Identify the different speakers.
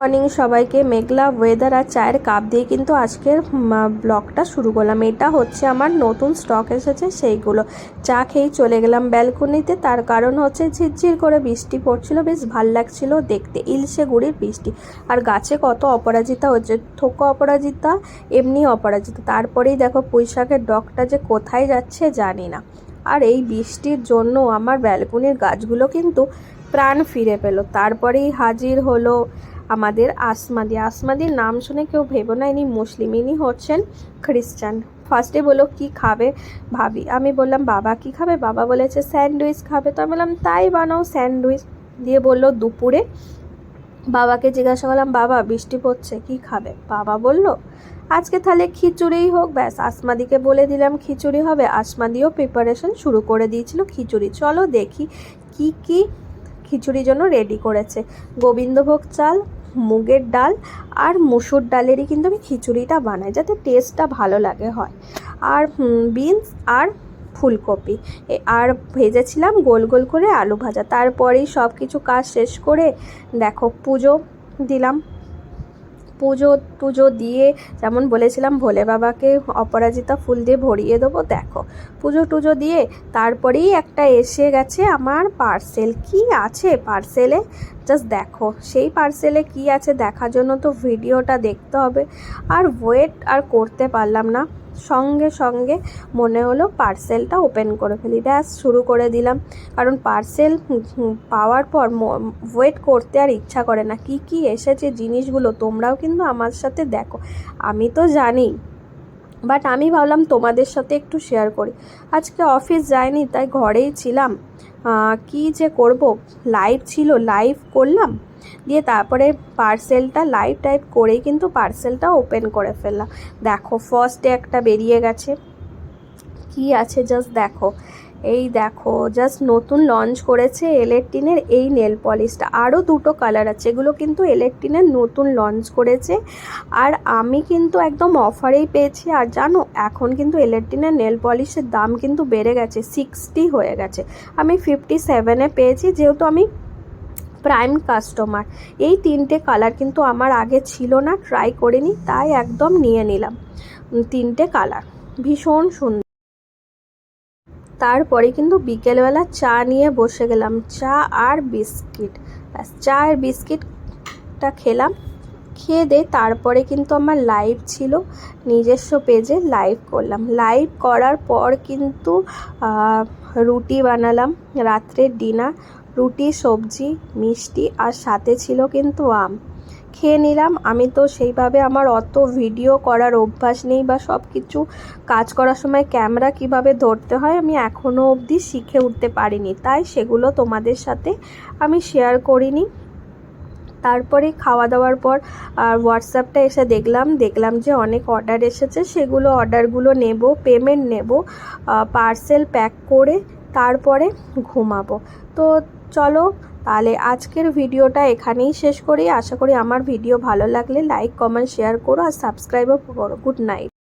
Speaker 1: Morning সবাইকে মেঘলা weather আর চায়ের cup দিয়ে কিন্তু আজকের ব্লগটা শুরু করলাম। এটা হচ্ছে আমার নতুন স্টক এসেছে সেইগুলো। চা খেয়েই চলে গেলাম ব্যালকনিতে তার কারণ হচ্ছে ঝিরঝির করে বৃষ্টি পড়ছিল, বেশ ভালো লাগছিল দেখতে। ইলশে গুড়ির বৃষ্টি। আর গাছে কত অপরাজিতা হচ্ছে। থোকা অপরাজিতা, এমনি অপরাজিতা। তারপরেই দেখো পুঁইশাকের ডগটা যে কোথায় যাচ্ছে জানি না। আর এই বৃষ্টির জন্য আমার ব্যালকনির গাছগুলো কিন্তু প্রাণ ফিরে পেল। তারপরেই হাজির হলো আমাদের আসমাদি। আসমাদির নাম শুনে কেউ ভেবো না, ইনি মুসলিম, ইনি হচ্ছেন খ্রিস্টান। ফার্স্টে বলল, কি খাবে ভাবি? আমি বললাম, বাবা কি খাবে? বাবা বলেছে, স্যান্ডউইচ খাবে। তো আমি বললাম, তাই বানাও স্যান্ডউইচ। দিয়ে বলল, দুপুরে? বাবাকে জিজ্ঞাসা করলাম, বাবা, বৃষ্টি পড়ছে, কি খাবে? বাবা বলল, আজকে তাহলে খিচুড়িই হোক। ব্যাস, আসমাদিকে বলে দিলাম, খিচুড়ি হবে। আসমাদিও প্রিপারেশন শুরু করে দিয়েছিল, খিচুড়ি। চলো দেখি কি কি খিচুড়ির জন্য রেডি করেছে। গোবিন্দভোগ চাল মুগের ডাল আর মুসুর ডালেরই কিন্তু আমি খিচুড়িটা বানাই যাতে টেস্টটা ভালো লাগে হয়। আর বিনস আর ফুলকপি। আর ভেজেছিলাম গোল গোল করে আলু ভাজা। তারপরেই সব কিছু কাজ শেষ করে দেখো পুজো দিলাম। পুজো টুজো দিয়ে যেমন বলেছিলাম ভোলে বাবাকে অপরাজিতা ফুল দিয়ে ভরিয়ে দেবো, দেখো। পুজো, টুজো দিয়ে তারপরেই একটা এসে গেছে আমার পার্সেল কি আছে পার্সেলে জাস্ট দেখো। সেই পার্সেলে কি আছে দেখার জন্য তো ভিডিওটা দেখতে হবে। আর ওয়েট আর করতে পারলাম না। সঙ্গে সঙ্গে মনে হলো পার্সেলটা ওপেন করে ফেলি। ব্যাস, শুরু করে দিলাম। কারণ পার্সেল পাওয়ার পর ওয়েট করতে আর ইচ্ছা করে না। কি কি এসেছে জিনিসগুলো তোমরাও কিন্তু আমার সাথে দেখো। আমি তো জানি, বাট আমি ভাবলাম তোমাদের সাথে একটু শেয়ার করি। আজকে অফিস যাইনি, তাই ঘরেই ছিলাম। কি যে করব? লাইভ ছিল লাইভ করলাম। দিয়ে তারপরে পার্সেলটা লাইভ টাইপ করেই কিন্তু পার্সেলটা ওপেন করে ফেললাম। দেখো ফার্স্টে একটা বেরিয়ে গেছে। কি আছে? জাস্ট দেখো। এই দেখো জাস্ট নতুন লঞ্চ করেছে এলেকটিনের এই নেল পলিশটা আরও দুটো কালার আছে, এগুলো কিন্তু এলেকটিনের নতুন লঞ্চ করেছে। আর আমি কিন্তু একদম অফারেই পেয়েছি। আর জানো, এখন কিন্তু এলেকটিনের নেল পলিশের দাম কিন্তু বেড়ে গেছে সিক্সটি হয়ে গেছে। আমি ফিফটি সেভেনে পেয়েছি, যেহেতু আমি প্রাইম কাস্টমার এই তিনটে কালার কিন্তু আমার আগে ছিল না ট্রাই করিনি, তাই একদম নিয়ে নিলাম। তিনটে কালার ভীষণ সুন্দর। তারপরে কিন্তু বিকেলবেলা চা নিয়ে বসে গেলাম, চা আর বিস্কিট। চা আর বিস্কিটটা খেলাম। খেয়ে দে তারপরে কিন্তু আমার লাইভ ছিল, নিজস্ব পেজে লাইভ করলাম। লাইভ করার পর কিন্তু রুটি বানালাম, রাত্রের ডিনার রুটি, সবজি, মিষ্টি আর সাথে ছিল কিন্তু আম। খেয়ে নিলাম। আমি তো সেইভাবে আমার অত ভিডিও করার অভ্যাস নেই বা সব কিছু কাজ করার সময় ক্যামেরা কীভাবে ধরতে হয় আমি এখনও অবধি শিখে উঠতে পারিনি। তাই সেগুলো তোমাদের সাথে আমি শেয়ার করিনি। তারপরে খাওয়া দাওয়ার পর আর হোয়াটসঅ্যাপটা এসে দেখলাম। দেখলাম যে অনেক অর্ডার এসেছে। সেগুলো অর্ডারগুলো নেব পেমেন্ট নেব পার্সেল প্যাক করে তারপরে ঘুমাবো। তো চলো, তাহলে আজকের ভিডিওটা এখানেই শেষ করি। আশা করি আমার ভিডিও ভালো লাগলে লাইক কমেন্ট শেয়ার করো আর সাবস্ক্রাইবও করো। Good night